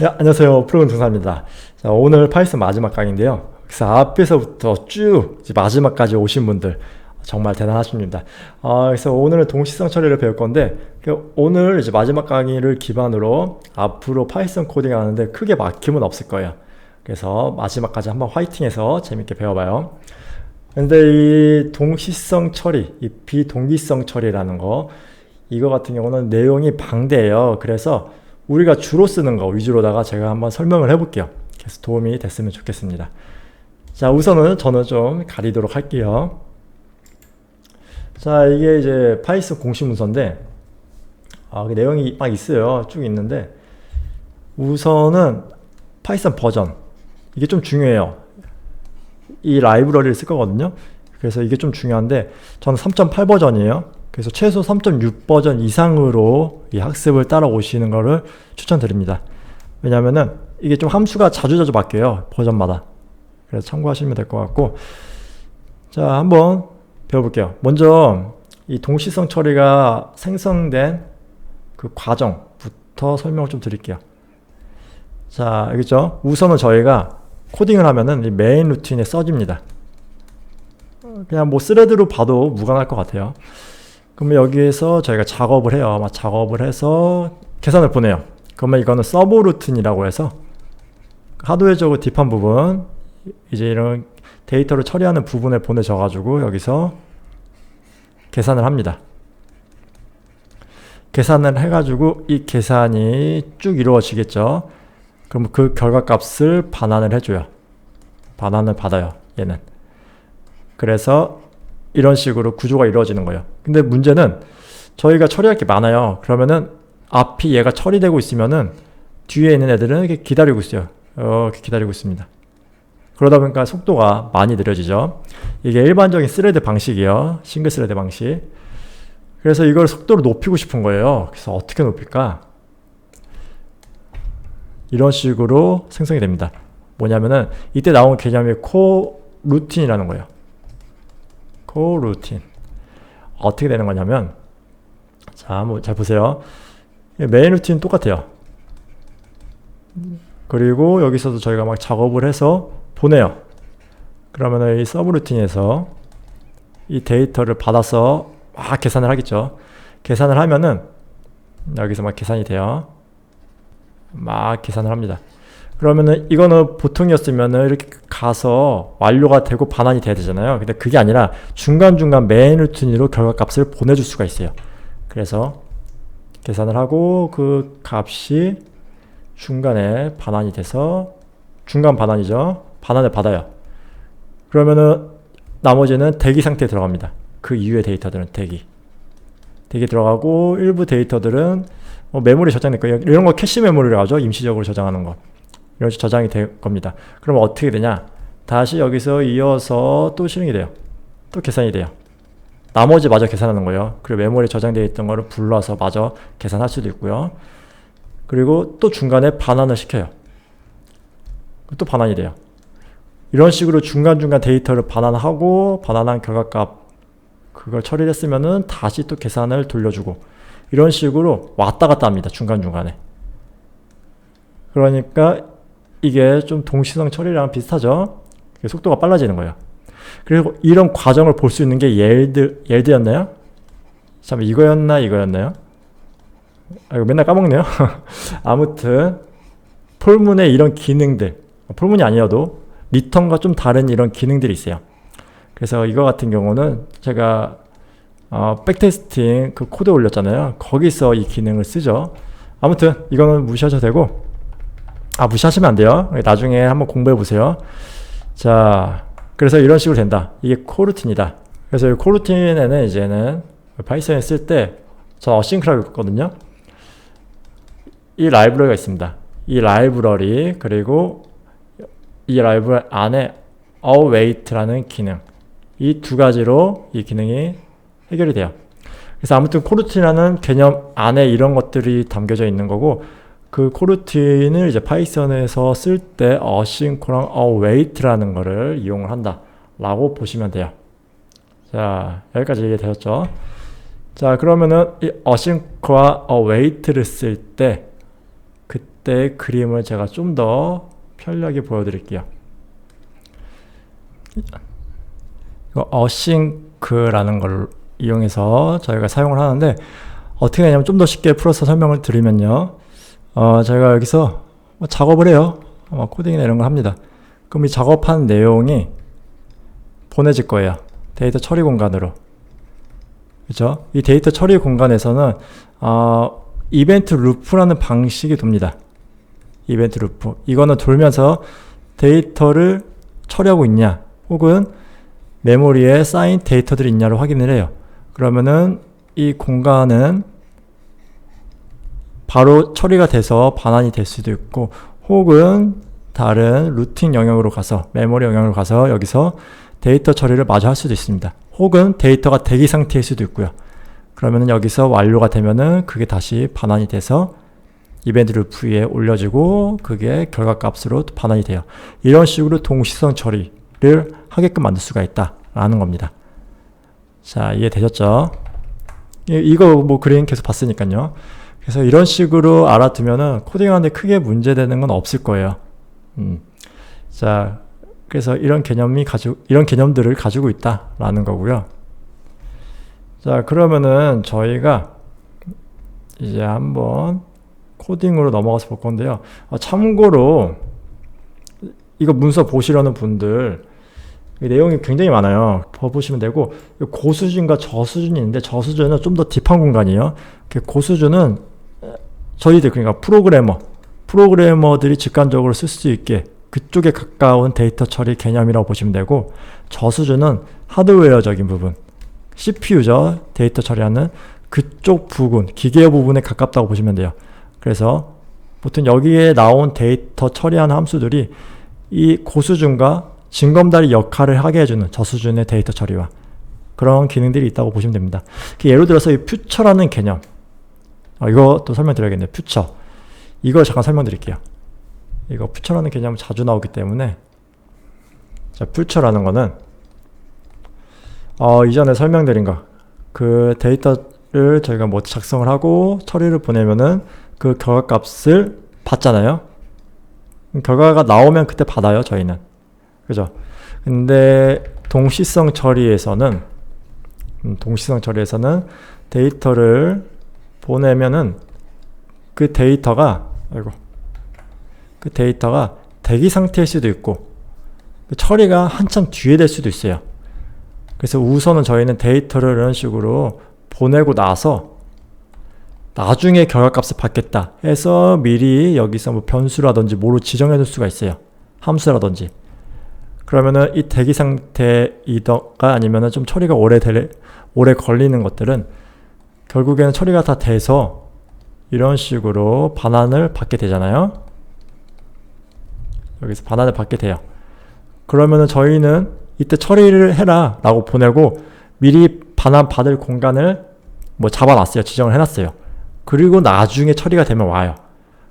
네, 안녕하세요. 프로그램 등사입니다. 자, 오늘 파이썬 마지막 강의인데요. 그래서 앞에서부터 쭉 마지막까지 오신 분들 정말 대단하십니다. 아, 그래서 오늘은 동시성 처리를 배울 건데 그 오늘 이제 마지막 강의를 기반으로 앞으로 파이썬 코딩 하는데 크게 막힘은 없을 거예요. 그래서 마지막까지 한번 화이팅해서 재밌게 배워봐요. 근데 이 동시성 처리, 이 비동기성 처리라는 거 이거 같은 경우는 내용이 방대해요. 그래서 우리가 주로 쓰는 거 위주로다가 제가 한번 설명을 해볼게요. 그래서 도움이 됐으면 좋겠습니다. 자, 우선은 저는 좀 가리도록 할게요. 자, 이게 이제 파이썬 공식 문서인데, 아, 그 내용이 막 있어요. 쭉 있는데, 우선은 파이썬 버전. 이게 좀 중요해요. 이 라이브러리를 쓸 거거든요. 그래서 이게 좀 중요한데, 저는 3.8 버전이에요. 그래서 최소 3.6 버전 이상으로 이 학습을 따라오시는 것을 추천드립니다. 왜냐면은 이게 좀 함수가 자주자주 바뀌어요. 버전마다. 그래서 참고하시면 될 것 같고. 자, 한번 배워볼게요. 먼저 이 동시성 처리가 생성된 그 과정부터 설명을 좀 드릴게요. 자, 알겠죠? 우선은 저희가 코딩을 하면은 이 메인 루틴에 써집니다. 그냥 뭐 스레드로 봐도 무관할 것 같아요. 그러면 여기에서 저희가 작업을 해요. 막 작업을 해서 계산을 보내요. 그러면 이거는 서브 루틴이라고 해서 하드웨어적으로 딥한 부분 이제 이런 데이터를 처리하는 부분에 보내져 가지고 여기서 계산을 합니다. 계산을 해가지고 이 계산이 쭉 이루어지겠죠. 그럼 그 결과값을 반환을 해줘요. 반환을 받아요. 얘는. 그래서 이런 식으로 구조가 이루어지는 거예요. 근데 문제는 저희가 처리할 게 많아요. 그러면은 앞이 얘가 처리되고 있으면은 뒤에 있는 애들은 이렇게 기다리고 있어요. 이렇게 기다리고 있습니다. 그러다 보니까 속도가 많이 느려지죠. 이게 일반적인 스레드 방식이에요. 싱글 스레드 방식. 그래서 이걸 속도를 높이고 싶은 거예요. 그래서 어떻게 높일까? 이런 식으로 생성이 됩니다. 뭐냐면은 이때 나온 개념이 코 루틴이라는 거예요. 코 루틴. 어떻게 되는 거냐면 자 한번 잘 보세요. 메인 루틴 똑같아요. 그리고 여기서도 저희가 막 작업을 해서 보내요. 그러면 이 서브 루틴에서 이 데이터를 받아서 막 계산을 하겠죠. 계산을 하면은 여기서 막 계산이 돼요. 막 계산을 합니다 그러면은 이거는 보통이었으면은 이렇게 가서 완료가 되고 반환이 돼야 되잖아요. 근데 그게 아니라 중간중간 메인 루틴으로 결과값을 보내줄 수가 있어요. 그래서 계산을 하고 그 값이 중간에 반환이 돼서 중간 반환이죠. 반환을 받아요. 그러면은 나머지는 대기 상태에 들어갑니다. 그 이후의 데이터들은 대기. 대기 들어가고 일부 데이터들은 뭐 메모리 저장될 거예요. 이런 거 캐시 메모리라고 하죠. 임시적으로 저장하는 거. 식으로 저장이 될 겁니다. 그럼 어떻게 되냐? 다시 여기서 이어서 또 실행이 돼요. 또 계산이 돼요. 나머지 마저 계산하는 거예요. 그리고 메모리에 저장되어 있던 거를 불러서 마저 계산할 수도 있고요. 그리고 또 중간에 반환을 시켜요. 또 반환이 돼요. 이런 식으로 중간중간 데이터를 반환하고 반환한 결과값 그걸 처리했으면은 다시 또 계산을 돌려주고 이런 식으로 왔다 갔다 합니다. 중간중간에. 그러니까 이게 좀 동시성 처리랑 비슷하죠? 속도가 빨라지는 거예요. 그리고 이런 과정을 볼 수 있는 게 옐드, 옐드였나요? 참, 이거였나, 이거였나요? 아, 이거 맨날 까먹네요. 아무튼, 폴문의 이런 기능들, 폴문이 아니어도 리턴과 좀 다른 이런 기능들이 있어요. 그래서 이거 같은 경우는 제가 어, 백테스팅 그 코드 올렸잖아요. 거기서 이 기능을 쓰죠. 아무튼 이거는 무시하셔도 되고 아, 무시하시면 안 돼요. 나중에 한번 공부해 보세요. 자, 그래서 이런 식으로 된다. 이게 코루틴이다. 그래서 이 코루틴에는 이제는 파이썬에 쓸 때 전 어싱크라고 했거든요. 이 라이브러리가 있습니다. 이 라이브러리 그리고 이 라이브러리 안에 await라는 기능 이 두 가지로 이 기능이 해결이 돼요. 그래서 아무튼 코루틴이라는 개념 안에 이런 것들이 담겨져 있는 거고 그 코루틴을 이제 파이썬에서 쓸 때 어싱크랑 어웨이트라는 거를 이용을 한다 라고 보시면 돼요 자 여기까지 이해되셨죠 자 그러면은 이 어싱크와 어웨이트를 쓸때 때의 그림을 제가 좀 더 편리하게 보여드릴게요. 이거 어싱크라는 걸 이용해서 저희가 사용을 하는데 어떻게 하냐면 좀 더 쉽게 풀어서 설명을 드리면요. 어, 저희가 여기서 뭐 작업을 해요. 어, 코딩이나 이런 걸 합니다. 그럼 이 작업한 내용이 보내질 거예요. 데이터 처리 공간으로. 그죠? 이 데이터 처리 공간에서는 어, 이벤트 루프라는 방식이 돕니다. 이벤트 루프. 이거는 돌면서 데이터를 처리하고 있냐, 혹은 메모리에 쌓인 데이터들이 있냐를 확인을 해요. 그러면은 이 공간은 바로 처리가 돼서 반환이 될 수도 있고, 혹은 다른 루틴 영역으로 가서, 메모리 영역으로 가서 여기서 데이터 처리를 마저 할 수도 있습니다. 혹은 데이터가 대기 상태일 수도 있고요. 그러면은 여기서 완료가 되면은 그게 다시 반환이 돼서 이벤트 루프 위에 올려지고 그게 결과 값으로 반환이 돼요. 이런 식으로 동시성 처리를 하게끔 만들 수가 있다라는 겁니다. 자, 이해되셨죠? 이거 뭐 그림 계속 봤으니까요. 그래서 이런 식으로 알아두면은 코딩하는데 크게 문제되는 건 없을 거예요. 음. 자, 그래서 이런 개념이 가지고 이런 개념들을 가지고 있다라는 거고요. 자, 그러면은 저희가 이제 한번 코딩으로 넘어가서 볼 건데요. 아, 참고로 이거 문서 보시려는 분들 내용이 굉장히 많아요. 보시면 되고 고수준과 저수준이 있는데 저수준은 좀 더 딥한 공간이에요. 고수준은 저희들 그러니까 프로그래머 프로그래머들이 직관적으로 쓸 수 있게 그쪽에 가까운 데이터 처리 개념이라고 보시면 되고 저수준은 하드웨어적인 부분 CPU죠 데이터 처리하는 그쪽 부분 기계 부분에 가깝다고 보시면 돼요. 그래서 보통 여기에 나온 데이터 처리하는 함수들이 이 고수준과 징검다리 역할을 하게 해주는 저수준의 데이터 처리와 그런 기능들이 있다고 보시면 됩니다. 그 예를 들어서 이 퓨처라는 개념 어, 이것도 설명드려야겠네요. 퓨처 이걸 잠깐 설명드릴게요. 이거 퓨처라는 개념은 자주 나오기 때문에 자, 퓨처라는 거는 어, 이전에 설명드린 거 그 데이터를 저희가 뭐 작성을 하고 처리를 보내면은 그 결과값을 받잖아요. 결과가 나오면 그때 받아요, 저희는. 그죠? 근데 동시성 처리에서는 음, 동시성 처리에서는 데이터를 보내면은 그 데이터가 아이고 그 데이터가 대기 상태일 수도 있고 그 처리가 한참 뒤에 될 수도 있어요. 그래서 우선은 저희는 데이터를 이런 식으로 보내고 나서 나중에 결과값을 받겠다 해서 미리 여기서 뭐 변수라든지 뭐로 지정해 둘 수가 있어요. 함수라든지. 그러면은 이 대기 상태이더가 아니면은 좀 처리가 오래 될, 오래 걸리는 것들은 결국에는 처리가 다 돼서 이런 식으로 반환을 받게 되잖아요. 여기서 반환을 받게 돼요. 그러면은 저희는 이때 처리를 해라 라고 보내고 미리 반환 받을 공간을 뭐 잡아놨어요. 지정을 해놨어요. 그리고 나중에 처리가 되면 와요.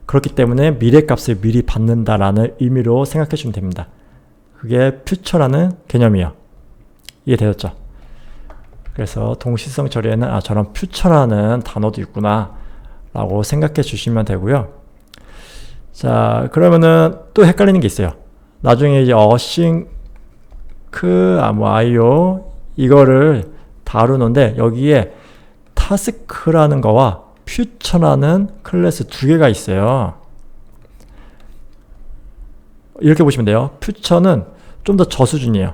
그렇기 때문에 미래 값을 미리 받는다라는 의미로 생각해 주면 됩니다. 그게 퓨처라는 개념이에요. 이해되셨죠? 그래서 동시성 처리에는 아 저런 퓨처라는 단어도 있구나 라고 생각해 주시면 되고요. 자 그러면은 또 헷갈리는 게 있어요. 나중에 이제 어싱크 아뭐 아이오 이거를 다루는데 여기에 타스크라는 거와 퓨처라는 클래스 두 개가 있어요. 이렇게 보시면 돼요. 퓨처는 좀 더 저수준이에요.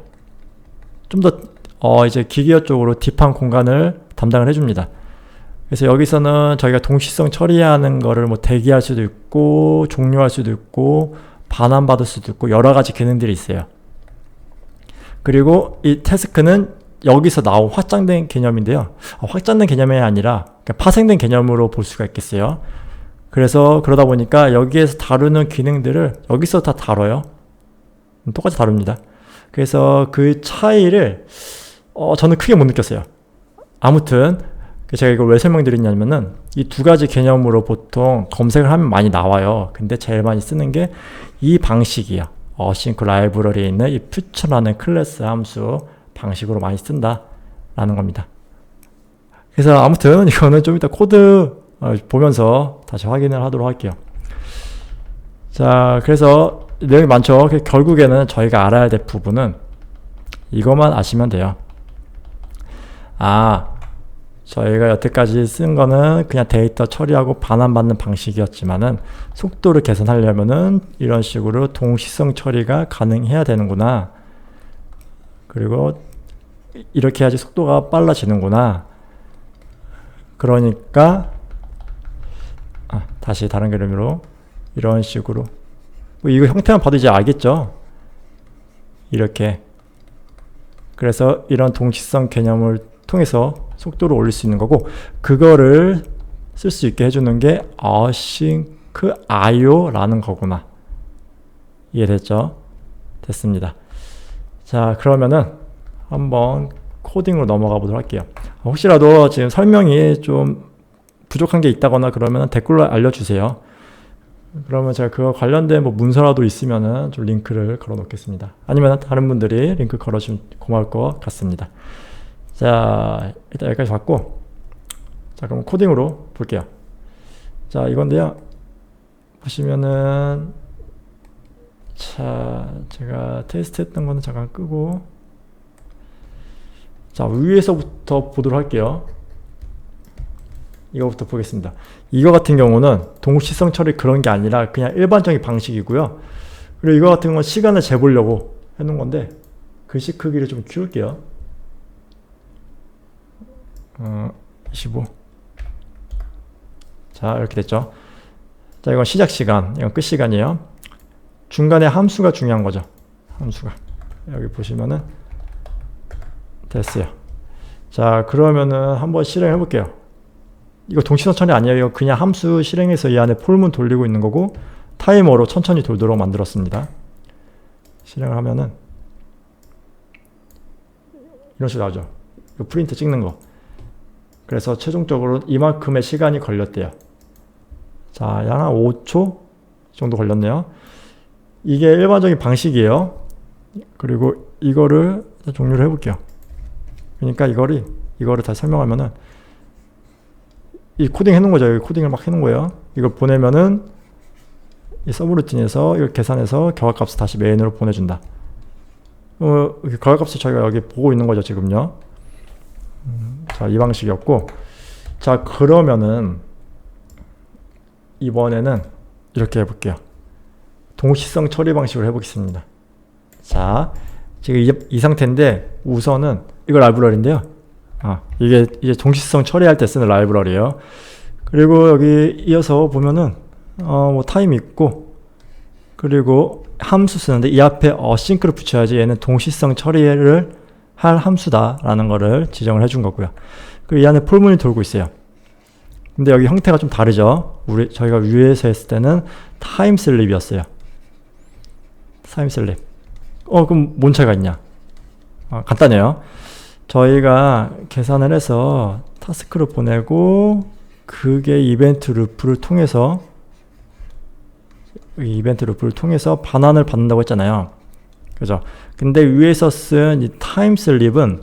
좀더 어, 이제 기계어 쪽으로 딥한 공간을 담당을 해줍니다. 그래서 여기서는 저희가 동시성 처리하는 거를 뭐 대기할 수도 있고 종료할 수도 있고 반환받을 수도 있고 여러 가지 기능들이 있어요. 그리고 이 태스크는 여기서 나온 확장된 개념인데요. 아, 확장된 개념이 아니라 파생된 개념으로 볼 수가 있겠어요. 그래서 그러다 보니까 여기에서 다루는 기능들을 여기서 다 다뤄요. 똑같이 다룹니다. 그래서 그 차이를 어, 저는 크게 못 느꼈어요. 아무튼 제가 이걸 왜 설명드리냐면은 이 두 가지 개념으로 보통 검색을 하면 많이 나와요. 근데 제일 많이 쓰는 게 이 방식이에요. 어싱크 라이브러리에 있는 이 퓨처라는 클래스 함수 방식으로 많이 쓴다라는 겁니다. 그래서 아무튼 이거는 좀 이따 코드 어, 보면서 다시 확인을 하도록 할게요. 자, 그래서 내용이 많죠. 그 결국에는 저희가 알아야 될 부분은 이것만 아시면 돼요. 아, 저희가 여태까지 쓴 거는 그냥 데이터 처리하고 반환받는 방식이었지만은 속도를 개선하려면은 이런 식으로 동시성 처리가 가능해야 되는구나. 그리고 이렇게 해야지 속도가 빨라지는구나. 그러니까 아, 다시 다른 그림으로 이런 식으로 뭐 이거 형태만 봐도 이제 알겠죠? 이렇게 그래서 이런 동시성 개념을 통해서 속도를 올릴 수 있는 거고 그거를 쓸 수 있게 해주는 게 async IO라는 거구나 이해됐죠? 됐습니다 자 그러면은 한번 코딩으로 넘어가 보도록 할게요 혹시라도 지금 설명이 좀 부족한 게 있다거나 그러면 댓글로 알려주세요 그러면 제가 그거 관련된 뭐 문서라도 있으면은 좀 링크를 걸어 놓겠습니다. 아니면 다른 분들이 링크 걸어주면 고마울 것 같습니다. 자, 일단 여기까지 봤고, 자, 그럼 코딩으로 볼게요. 자, 이건데요. 보시면은, 자, 제가 테스트 했던 거는 잠깐 끄고, 자, 위에서부터 보도록 할게요. 이거부터 보겠습니다. 이거 같은 경우는 동시성 처리 그런 게 아니라 그냥 일반적인 방식이고요. 그리고 이거 같은 건 시간을 재보려고 해놓은 건데 글씨 크기를 좀 키울게요. 어, 25. 자, 이렇게 됐죠. 자, 이건 시작 시간, 이건 끝 시간이에요. 중간에 함수가 중요한 거죠. 함수가. 여기 보시면은 됐어요. 자, 그러면은 한번 실행해 볼게요. 이거 동시선 처리 아니에요. 그냥 함수 실행해서 이 안에 폴문 돌리고 있는 거고 타이머로 천천히 돌도록 만들었습니다. 실행을 하면은 이런 식으로 나오죠. 이거 프린트 찍는 거. 그래서 최종적으로 이만큼의 시간이 걸렸대요. 자, 한 5초 정도 걸렸네요. 이게 일반적인 방식이에요. 그리고 이거를 종료를 해볼게요. 그러니까 이거를 이거를 다시 설명하면은 이 코딩 해놓은 거죠. 여기 코딩을 막 해놓은 거예요. 이걸 보내면은 이 서브루틴에서 이걸 계산해서 결과값을 다시 메인으로 보내준다. 어, 결과값을 저희가 여기 보고 있는 거죠, 지금요. 음, 자, 이 방식이었고. 자, 그러면은 이번에는 이렇게 해볼게요. 동시성 처리 방식으로 해보겠습니다. 자, 지금 이, 이 상태인데 우선은 이거 라이브러리인데요. 아, 이게 이제 동시성 처리할 때 쓰는 라이브러리예요. 그리고 여기 이어서 보면은 어, 뭐 타임 있고 그리고 함수 쓰는데 이 앞에 어싱크를 붙여야지 얘는 동시성 처리를 할 함수다라는 거를 지정을 해준 거고요. 그리고 이 안에 폴문이 돌고 있어요. 근데 여기 형태가 좀 다르죠. 우리 저희가 위에서 했을 때는 타임 슬립이었어요. 타임 슬립. 어 그럼 뭔 차이가 있냐? 어, 간단해요. 저희가 계산을 해서 타스크를 보내고 그게 이벤트 루프를 통해서 이벤트 루프를 통해서 반환을 받는다고 했잖아요. 그죠? 근데 위에서 쓴 이 타임 슬립은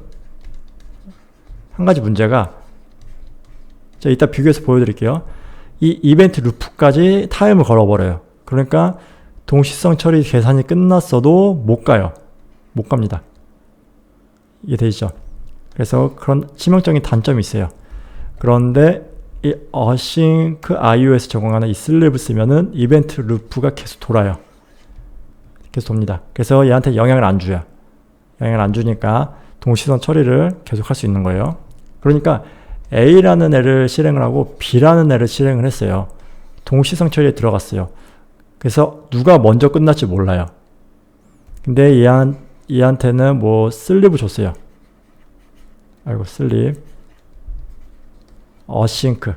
한 가지 문제가 자, 이따 비교해서 보여드릴게요. 이 이벤트 루프까지 타임을 걸어버려요. 그러니까 동시성 처리 계산이 끝났어도 못 가요. 못 갑니다. 이해되시죠? 그래서 그런 치명적인 단점이 있어요. 그런데 이 async IO에서 적용하는 이 슬립을 쓰면은 이벤트 루프가 계속 돌아요. 계속 돕니다. 그래서 얘한테 영향을 안 줘요. 영향을 안 주니까 동시선 처리를 계속 할 수 있는 거예요. 그러니까 A라는 애를 실행을 하고 B라는 애를 실행을 했어요. 동시성 처리에 들어갔어요. 그래서 누가 먼저 끝날지 몰라요. 근데 얘한, 얘한테는 뭐 슬립을 줬어요. 아이고 슬립 어싱크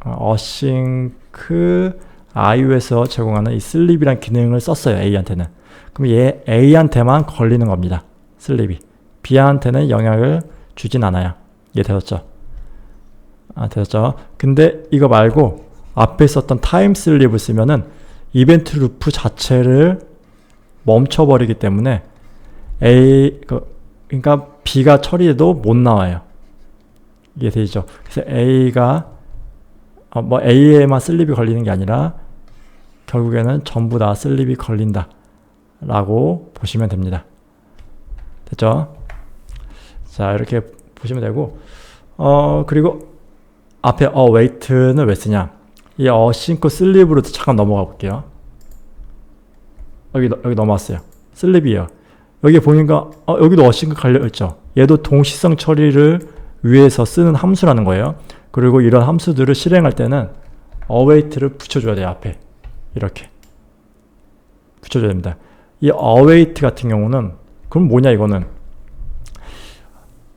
어싱크 iO에서 제공하는 이 슬립이란 기능을 썼어요 A한테는 그럼 얘 A한테만 걸리는 겁니다 슬립이 B한테는 영향을 주진 않아요 이해 되셨죠? 아 되셨죠? 근데 이거 말고 앞에 썼던 타임 슬립을 쓰면은 이벤트 루프 자체를 멈춰버리기 때문에 A 그 그러니까 B가 처리해도 못 나와요. 이게 되죠. 그래서 A가 어, 뭐 A에만 슬립이 걸리는 게 아니라 결국에는 전부 다 슬립이 걸린다. 라고 보시면 됩니다. 됐죠? 자, 이렇게 보시면 되고, 어, 그리고 앞에 어, 웨이트는 왜 쓰냐? 이 어 싱크 슬립으로 잠깐 넘어가 볼게요. 여기, 여기 넘어왔어요. 슬립이에요. 여기 보니까, 어, 여기도 어싱크 갈려있죠? 얘도 동시성 처리를 위해서 쓰는 함수라는 거예요. 그리고 이런 함수들을 실행할 때는 어웨이트를 붙여줘야 돼요, 앞에. 이렇게. 붙여줘야 됩니다. 이 await 같은 경우는 그럼 뭐냐 이거는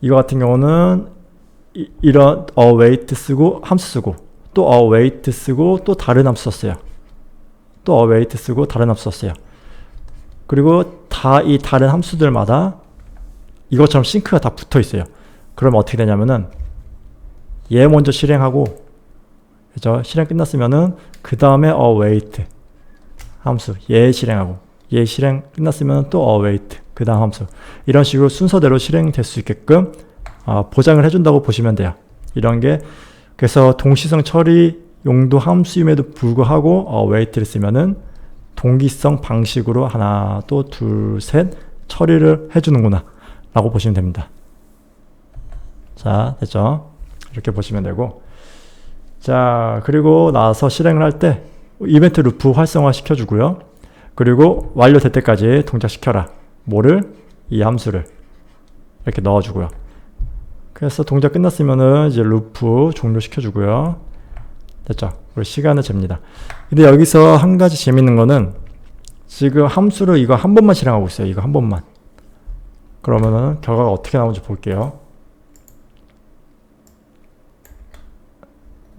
이거 같은 경우는 이, 런 await 쓰고 함수 쓰고 또 await 쓰고 또 다른 함수 썼어요. 또 await 쓰고 다른 함수 썼어요. 그리고 다 이 다른 함수들마다 이것처럼 싱크가 다 붙어 있어요. 그럼 어떻게 되냐면은 얘 먼저 실행하고 그죠? 실행 끝났으면은 그 다음에 await 함수 얘 실행하고 얘 실행 끝났으면 또 await 그 다음 함수 이런 식으로 순서대로 실행될 수 있게끔 어, 보장을 해준다고 보시면 돼요. 이런 게 그래서 동시성 처리 용도 함수임에도 불구하고 await를 쓰면은 동기성 방식으로 하나 또 둘 셋 처리를 해주는구나 라고 보시면 됩니다. 자 됐죠? 이렇게 보시면 되고 자 그리고 나서 실행을 할 때 이벤트 루프 활성화 시켜주고요. 그리고 완료될 때까지 동작시켜라. 뭐를? 이 함수를 이렇게 넣어주고요. 그래서 동작 끝났으면은 이제 루프 종료시켜주고요. 됐죠? 그리고 시간을 잽니다. 근데 여기서 한 가지 재밌는 거는 지금 함수를 이거 한 번만 실행하고 있어요. 이거 한 번만. 그러면은 결과가 어떻게 나오는지 볼게요.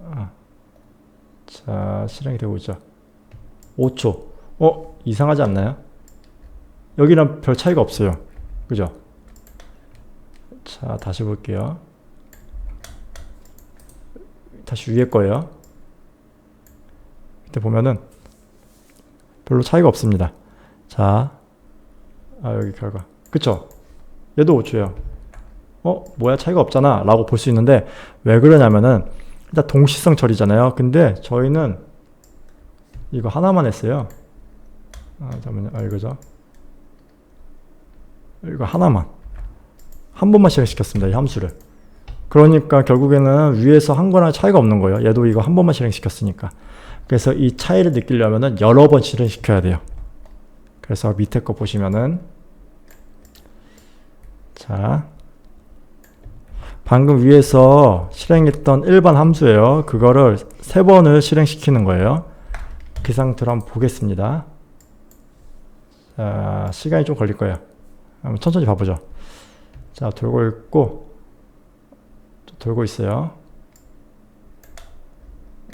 아. 자, 실행이 되고 있죠. 5초. 어? 이상하지 않나요? 여기랑 별 차이가 없어요. 그죠? 자, 다시 볼게요. 다시 위에 거예요. 이때 보면은 별로 차이가 없습니다. 자, 아, 여기 결과. 그쵸? 얘도 5초예요. 어, 뭐야, 차이가 없잖아. 라고 볼 수 있는데, 왜 그러냐면은, 일단 동시성 처리잖아요. 근데 저희는 이거 하나만 했어요. 아, 잠깐만요. 아, 이거죠. 이거 하나만. 한 번만 실행시켰습니다. 이 함수를. 그러니까 결국에는 위에서 한 거랑 차이가 없는 거예요. 얘도 이거 한 번만 실행시켰으니까. 그래서 이 차이를 느끼려면은 여러 번 실행시켜야 돼요. 그래서 밑에 거 보시면은 자 방금 위에서 실행했던 일반 함수예요. 그거를 세 번을 실행시키는 거예요. 그 상태로 한번 보겠습니다. 자, 시간이 좀 걸릴 거예요. 한번 천천히 봐보죠. 자, 돌고 있고, 돌고 있어요.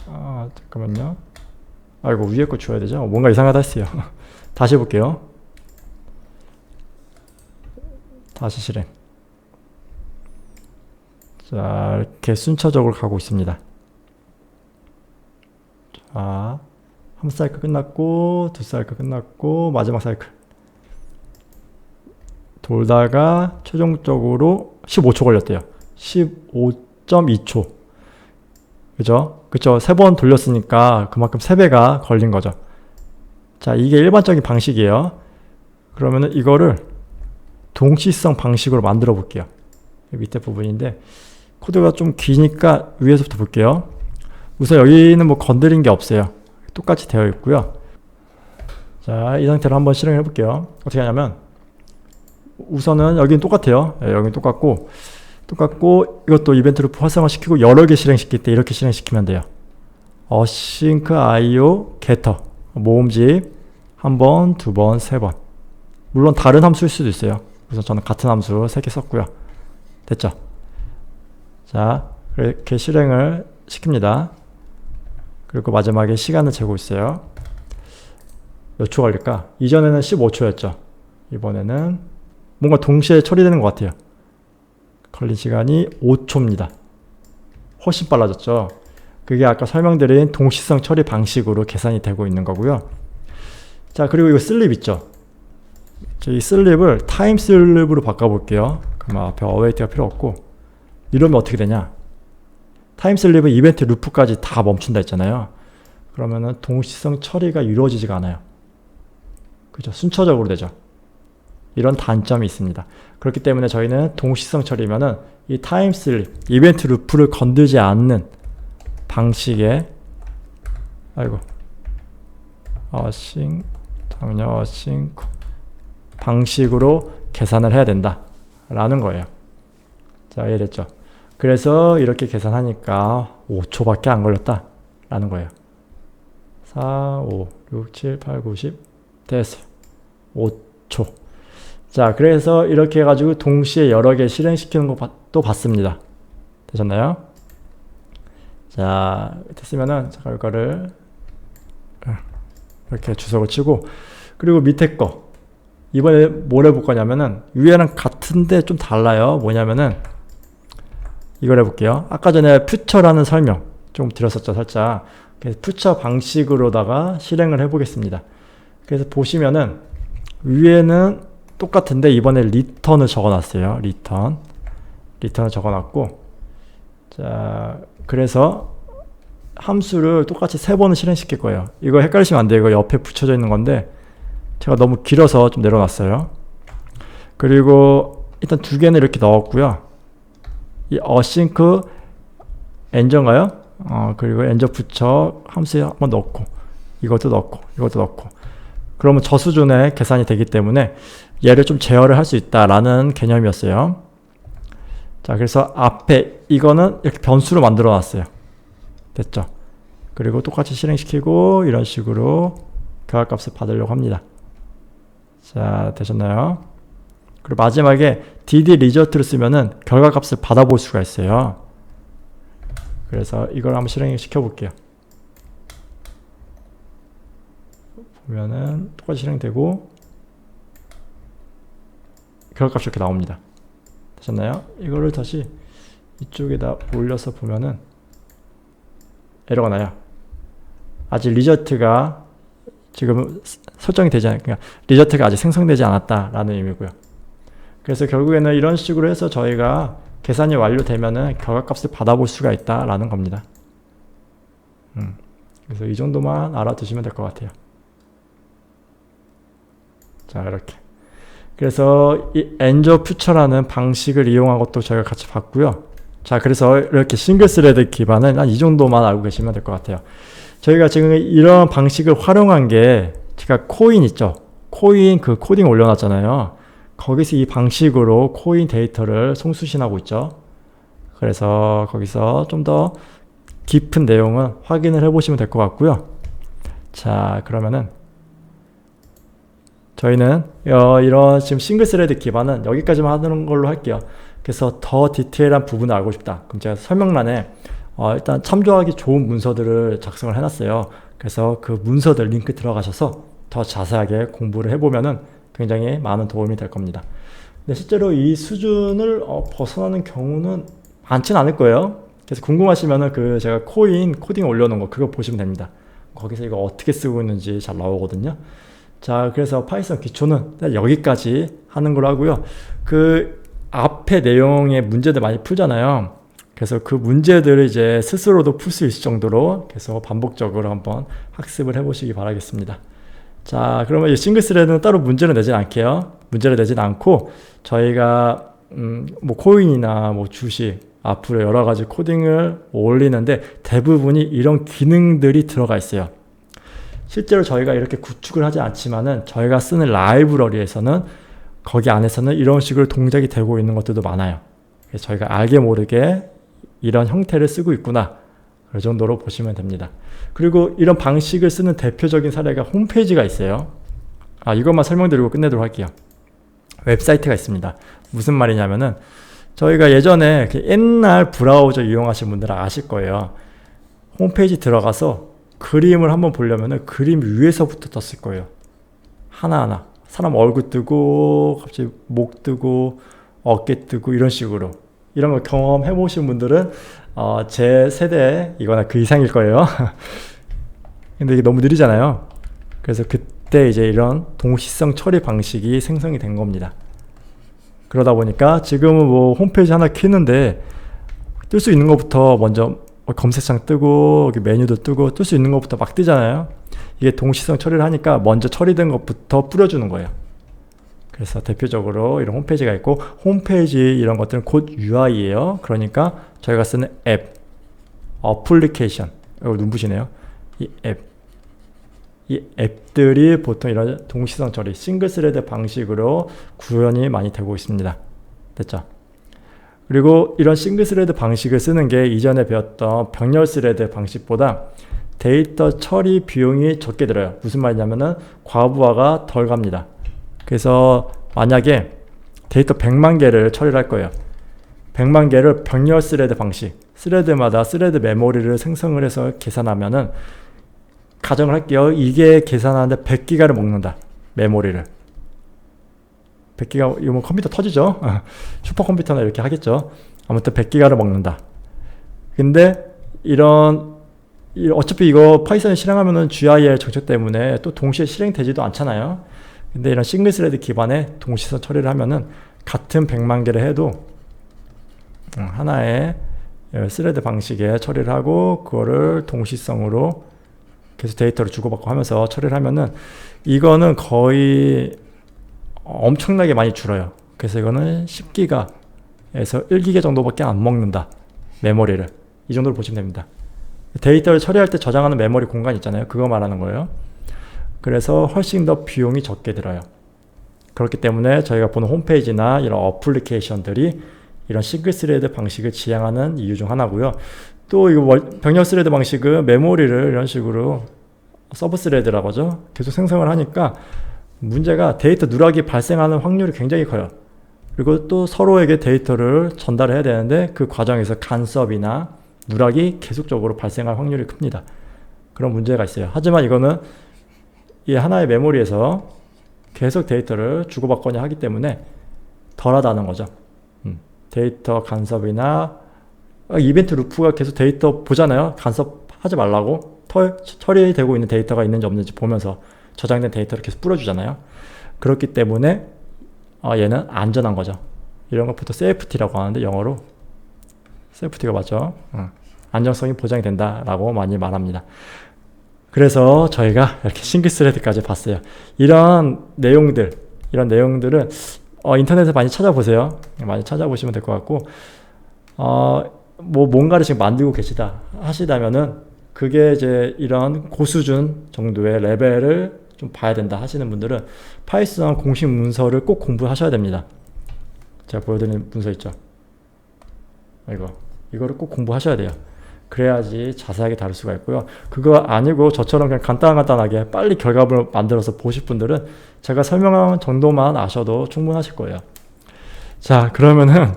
아, 잠깐만요. 아, 이거 위에 거 줘야 되죠? 뭔가 이상하다 했어요. 다시 해볼게요. 다시 실행. 자, 이렇게 순차적으로 가고 있습니다. 자, 한 사이클 끝났고 두 사이클 끝났고 마지막 사이클 돌다가 최종적으로 15초 걸렸대요. 15.2초. 그죠? 그죠? 세번 돌렸으니까 그만큼 3배가 걸린 거죠. 자, 이게 일반적인 방식이에요. 그러면은 이거를 동시성 방식으로 만들어 볼게요. 밑에 부분인데 코드가 좀 기니까 위에서부터 볼게요. 우선 여기는 뭐 건드린 게 없어요. 똑같이 되어 있고요. 자, 이 상태로 한번 실행해 볼게요. 어떻게 하냐면 우선은 여기는 똑같아요. 네, 여기는 똑같고 똑같고 이것도 이벤트 루프 활성화시키고 여러 개 실행시킬 때 이렇게 실행시키면 돼요. 어싱크 io getter 모음집 한 번, 두 번, 세 번. 물론 다른 함수일 수도 있어요. 그래서 저는 같은 함수 세 개 썼고요. 됐죠? 자, 이렇게 실행을 시킵니다. 그리고 마지막에 시간을 재고 있어요. 몇 초 걸릴까? 이전에는 15초였죠. 이번에는 뭔가 동시에 처리되는 것 같아요. 걸린 시간이 5초입니다. 훨씬 빨라졌죠. 그게 아까 설명드린 동시성 처리 방식으로 계산이 되고 있는 거고요. 자, 그리고 이거 슬립 있죠. 이 슬립을 타임 슬립으로 바꿔볼게요. 그럼 앞에 어웨이트가 필요 없고 이러면 어떻게 되냐? 타임슬립은 이벤트 루프까지 다 멈춘다 했잖아요. 그러면은 동시성 처리가 이루어지지가 않아요. 그죠? 순차적으로 되죠. 이런 단점이 있습니다. 그렇기 때문에 저희는 동시성 처리면은 이 타임슬 이벤트 루프를 건들지 않는 방식의 아이고 어싱 당연히 어싱 방식으로 계산을 해야 된다 라는 거예요. 자 이해됐죠? 그래서 이렇게 계산하니까 5초밖에 안 걸렸다 라는 거예요. 4, 5, 6, 7, 8, 9, 10 됐어요. 5초. 자, 그래서 이렇게 해가지고 동시에 여러 개 실행시키는 것도 봤습니다. 되셨나요? 자, 됐으면은 잠깐 이거를 이렇게 주석을 치고 그리고 밑에 거 이번에 뭘 해볼 거냐면은 위에랑 같은데 좀 달라요. 뭐냐면은 이걸 해볼게요. 아까 전에 퓨처라는 설명 좀 드렸었죠, 살짝. 그래서 퓨처 방식으로다가 실행을 해보겠습니다. 그래서 보시면은 위에는 똑같은데 이번에 리턴을 적어놨어요. 리턴. 리턴을 적어놨고 자 그래서 함수를 똑같이 세 번을 실행시킬 거예요. 이거 헷갈리시면 안 돼요. 이거 옆에 붙여져 있는 건데 제가 너무 길어서 좀 내려놨어요. 그리고 일단 두 개는 이렇게 넣었고요. 이 어싱크 엔저인가요? 어, 그리고 엔저 붙여 함수에 한번 넣고 이것도 넣고 이것도 넣고 그러면 저 수준의 계산이 되기 때문에 얘를 좀 제어를 할 수 있다라는 개념이었어요. 자, 그래서 앞에 이거는 이렇게 변수로 만들어 놨어요. 됐죠? 그리고 똑같이 실행시키고 이런 식으로 결과값을 받으려고 합니다. 자, 되셨나요? 그리고 마지막에 dd 리저트를 쓰면은 결과 값을 받아볼 수가 있어요. 그래서 이걸 한번 실행시켜 볼게요. 보면은 똑같이 실행되고 결과값이 이렇게 나옵니다. 되셨나요? 이거를 다시 이쪽에다 올려서 보면은 에러가 나요. 아직 리저트가 지금 설정이 되지 않, 그러니까 리저트가 아직 생성되지 않았다라는 의미고요. 그래서 결국에는 이런 식으로 해서 저희가 계산이 완료되면은 결과값을 받아볼 수가 있다라는 겁니다. 음, 그래서 이 정도만 알아두시면 될 것 같아요. 자, 이렇게. 그래서 이 엔저 퓨처라는 방식을 이용한 것도 저희가 같이 봤고요. 자, 그래서 이렇게 싱글 스레드 기반은 한 이 정도만 알고 계시면 될 것 같아요. 저희가 지금 이런 방식을 활용한 게 제가 코인 있죠. 코인 그 코딩 올려놨잖아요. 거기서 이 방식으로 코인 데이터를 송수신하고 있죠. 그래서 거기서 좀 더 깊은 내용은 확인을 해보시면 될 것 같고요. 자, 그러면은 저희는 어, 이런 지금 싱글 스레드 기반은 여기까지만 하는 걸로 할게요. 그래서 더 디테일한 부분을 알고 싶다. 그럼 제가 설명란에 어, 일단 참조하기 좋은 문서들을 작성을 해놨어요. 그래서 그 문서들 링크 들어가셔서 더 자세하게 공부를 해보면은 굉장히 많은 도움이 될 겁니다. 근데 실제로 이 수준을 어, 벗어나는 경우는 많지는 않을 거예요. 그래서 궁금하시면은 그 제가 코인 코딩 올려놓은 거 그거 보시면 됩니다. 거기서 이거 어떻게 쓰고 있는지 잘 나오거든요. 자, 그래서 파이썬 기초는 여기까지 하는 걸로 하고요. 그 앞에 내용의 문제들 많이 풀잖아요. 그래서 그 문제들을 이제 스스로도 풀 수 있을 정도로 계속 반복적으로 한번 학습을 해보시기 바라겠습니다. 자, 그러면 이 싱글 스레드는 따로 문제를 내진 않게요. 문제를 내진 않고 저희가 음, 뭐 코인이나 뭐 주식 앞으로 여러 가지 코딩을 올리는데 대부분이 이런 기능들이 들어가 있어요. 실제로 저희가 이렇게 구축을 하지 않지만은 저희가 쓰는 라이브러리에서는 거기 안에서는 이런 식으로 동작이 되고 있는 것들도 많아요. 저희가 알게 모르게 이런 형태를 쓰고 있구나. 그 정도로 보시면 됩니다. 그리고 이런 방식을 쓰는 대표적인 사례가 홈페이지가 있어요. 아, 이것만 설명드리고 끝내도록 할게요. 웹사이트가 있습니다. 무슨 말이냐면은 저희가 예전에 옛날 브라우저 이용하신 분들은 아실 거예요. 홈페이지 들어가서 그림을 한번 보려면 그림 위에서부터 떴을 거예요. 하나하나. 사람 얼굴 뜨고, 갑자기 목 뜨고, 어깨 뜨고, 이런 식으로. 이런 걸 경험해 보신 분들은, 어, 제 세대, 이거나 그 이상일 거예요. 근데 이게 너무 느리잖아요. 그래서 그때 이제 이런 동시성 처리 방식이 생성이 된 겁니다. 그러다 보니까 지금은 뭐 홈페이지 하나 키는데 뜰 수 있는 것부터 먼저 어, 검색창 뜨고 메뉴도 뜨고 뜰 수 있는 것부터 막 뜨잖아요. 이게 동시성 처리를 하니까 먼저 처리된 것부터 뿌려주는 거예요. 그래서 대표적으로 이런 홈페이지가 있고 홈페이지 이런 것들은 곧 UI예요. 그러니까 저희가 쓰는 앱, 어플리케이션 이거 눈부시네요. 이 앱, 이 앱들이 보통 이런 동시성 처리, 싱글 스레드 방식으로 구현이 많이 되고 있습니다. 됐죠? 그리고 이런 싱글 스레드 방식을 쓰는 게 이전에 배웠던 병렬 스레드 방식보다 데이터 처리 비용이 적게 들어요. 무슨 말이냐면은 과부하가 덜 갑니다. 그래서 만약에 데이터 100만 개를 처리를 할 거예요. 100만 개를 병렬 스레드 방식, 스레드마다 스레드 메모리를 생성을 해서 계산하면은 가정을 할게요. 이게 계산하는데 100기가를 먹는다. 메모리를. 100기가 이거 뭐 컴퓨터 터지죠. 슈퍼컴퓨터나 이렇게 하겠죠. 아무튼 100기가를 먹는다. 근데 이런 이- 어차피 이거 파이썬을 실행하면은 GIL 정책 때문에 또 동시에 실행되지도 않잖아요. 근데 이런 싱글 스레드 기반의 동시선 처리를 하면은 같은 100만 개를 해도 음, 하나의 스레드 방식의 처리를 하고 그거를 동시성으로 계속 데이터를 주고받고 하면서 처리를 하면은 이거는 거의 엄청나게 많이 줄어요. 그래서 이거는 10기가에서 1기가 정도밖에 안 먹는다. 메모리를. 이 정도로 보시면 됩니다. 데이터를 처리할 때 저장하는 메모리 공간 있잖아요. 그거 말하는 거예요. 그래서 훨씬 더 비용이 적게 들어요. 그렇기 때문에 저희가 보는 홈페이지나 이런 어플리케이션들이 이런 싱글 스레드 방식을 지향하는 이유 중 하나고요. 또 이거 월- 병렬 스레드 방식은 메모리를 이런 식으로 서브 스레드라고 하죠. 계속 생성을 하니까 문제가 데이터 누락이 발생하는 확률이 굉장히 커요. 그리고 또 서로에게 데이터를 전달해야 되는데 그 과정에서 간섭이나 누락이 계속적으로 발생할 확률이 큽니다. 그런 문제가 있어요. 하지만 이거는 이 하나의 메모리에서 계속 데이터를 주고받거나 하기 때문에 덜하다는 거죠. 음, 데이터 간섭이나 아, 이벤트 루프가 계속 데이터 보잖아요. 간섭하지 말라고 털, 처리되고 있는 데이터가 있는지 없는지 보면서 저장된 데이터를 계속 뿌려주잖아요. 그렇기 때문에 어, 얘는 안전한 거죠. 이런 것부터 세이프티라고 하는데 영어로 세이프티가 맞죠. 어, 안정성이 보장이 된다라고 많이 말합니다. 그래서 저희가 이렇게 싱글 스레드까지 봤어요. 이런 내용들, 이런 내용들은 어, 인터넷에 많이 찾아보세요. 많이 찾아보시면 될 것 같고, 어, 뭐 뭔가를 지금 만들고 계시다 하시다면은 그게 이제 이런 고수준 정도의 레벨을 좀 봐야 된다 하시는 분들은 파이썬 공식 문서를 꼭 공부하셔야 됩니다. 제가 보여드리는 문서 있죠. 이거 이거를 꼭 공부하셔야 돼요. 그래야지 자세하게 다룰 수가 있고요. 그거 아니고 저처럼 그냥 간단간단하게 빨리 결과물을 만들어서 보실 분들은 제가 설명한 정도만 아셔도 충분하실 거예요. 자, 그러면은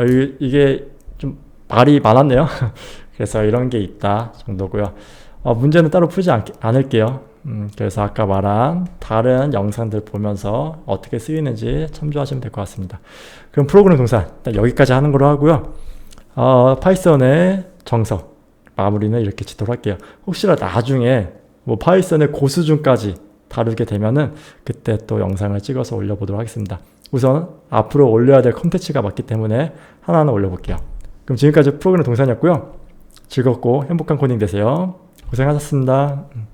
이- 이게 좀 말이 많았네요. 그래서 이런 게 있다 정도고요. 어, 문제는 따로 풀지 않, 않을게요. 음, 그래서 아까 말한 다른 영상들 보면서 어떻게 쓰이는지 참조하시면 될 것 같습니다. 그럼 프로그램 일단 여기까지 하는 걸로 하고요. 어, 파이썬의 정석 마무리는 이렇게 짓도록 할게요. 혹시나 나중에 뭐 파이썬의 고수준까지 다루게 되면은 그때 또 영상을 찍어서 올려보도록 하겠습니다. 우선 앞으로 올려야 될 컨텐츠가 많기 때문에 하나하나 올려볼게요. 그럼 지금까지 프로그램 동산이었고요. 즐겁고 행복한 코딩 되세요. 고생하셨습니다. 음.